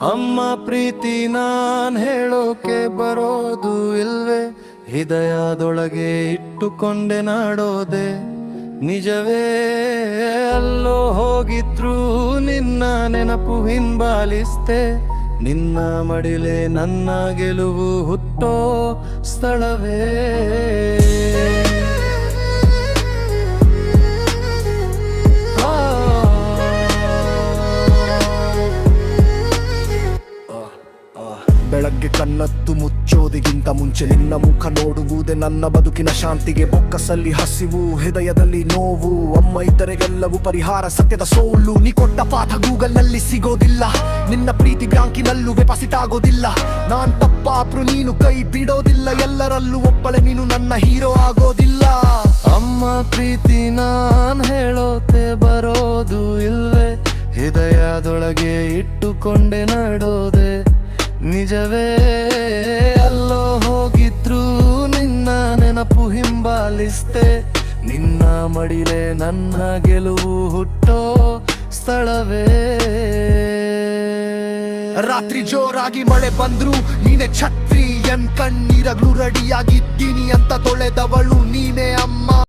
ಅಮ್ಮ ಪ್ರೀತಿ ನಾನ್ ಹೇಳೋಕೆ ಬರೋದು ಇಲ್ವೇ? ಹೃದಯದೊಳಗೆ ಇಟ್ಟುಕೊಂಡೆ ನಾಡೋದೆ. ನಿಜವೇ, ಅಲ್ಲೋ ಹೋಗಿದ್ರು ನಿನ್ನ ನೆನಪು ಹಿಂಬಾಲಿಸ್ತೆ ನಿನ್ನ ಮಡಿಲೆ ನನ್ನ ಗೆಲುವು ಹುಟ್ಟೋ ಸ್ಥಳವೇ? ಬೆಳಗ್ಗೆ ಕಣ್ಣತ್ತು ಮುಚ್ಚೋದಿಗಿಂತ ಮುಂಚೆ ನಿನ್ನ ಮುಖ ನೋಡುವುದೇ ನನ್ನ ಬದುಕಿನ ಶಾಂತಿಗೆ ಬೊಕ್ಕಸಲ್ಲಿ ಹಸಿವು, ಹೃದಯದಲ್ಲಿ ನೋವು, ಅಮ್ಮ ಇದ್ದರೆಗೆಲ್ಲವೂ ಪರಿಹಾರ, ಸತ್ಯದ ಸೋಲು. ನೀ ಕೊಟ್ಟ ಪಾಠ ಗೂಗಲ್ನಲ್ಲಿ ಸಿಗೋದಿಲ್ಲ, ನಿನ್ನ ಪ್ರೀತಿ ಬ್ಯಾಂಕಿನಲ್ಲೂ ಆಗೋದಿಲ್ಲ ನಾನ್ ತಪ್ಪಾಪ್ರು ನೀನು ಕೈ ಬಿಡೋದಿಲ್ಲ, ಎಲ್ಲರಲ್ಲೂ ಒಪ್ಪಳೆ ನೀನು ನನ್ನ ಹೀರೋ ಆಗೋದಿಲ್ಲ. ಅಮ್ಮ ಪ್ರೀತಿ ನಾನ್ ಹೇಳೋತೆ ಬರೋದು ಇಲ್ವೇ? ಹೃದಯದೊಳಗೆ ಇಟ್ಟುಕೊಂಡೆ ನಡೋದೆ ನಿಜವೇ? ಅಲ್ಲೋ ಹೋಗಿದ್ರು ನಿನ್ನ ನೆನಪು ಹಿಂಬಾಲಿಸ್ತೆ. ನಿನ್ನ ಮಡಿಲೆ ನನ್ನ ಗೆಲುವು ಹುಟ್ಟೋ ಸ್ಥಳವೇ? ರಾತ್ರಿ ಜೋರಾಗಿ ಮಳೆ ಬಂದ್ರು ನೀನೆ ಛತ್ರಿ ಎನ್ ಕಣ್ಣೀರಗ್ಲು ರೆಡಿಯಾಗಿದ್ದೀನಿ ಅಂತ ತೊಳೆದವಳು ನೀನೇ ಅಮ್ಮ.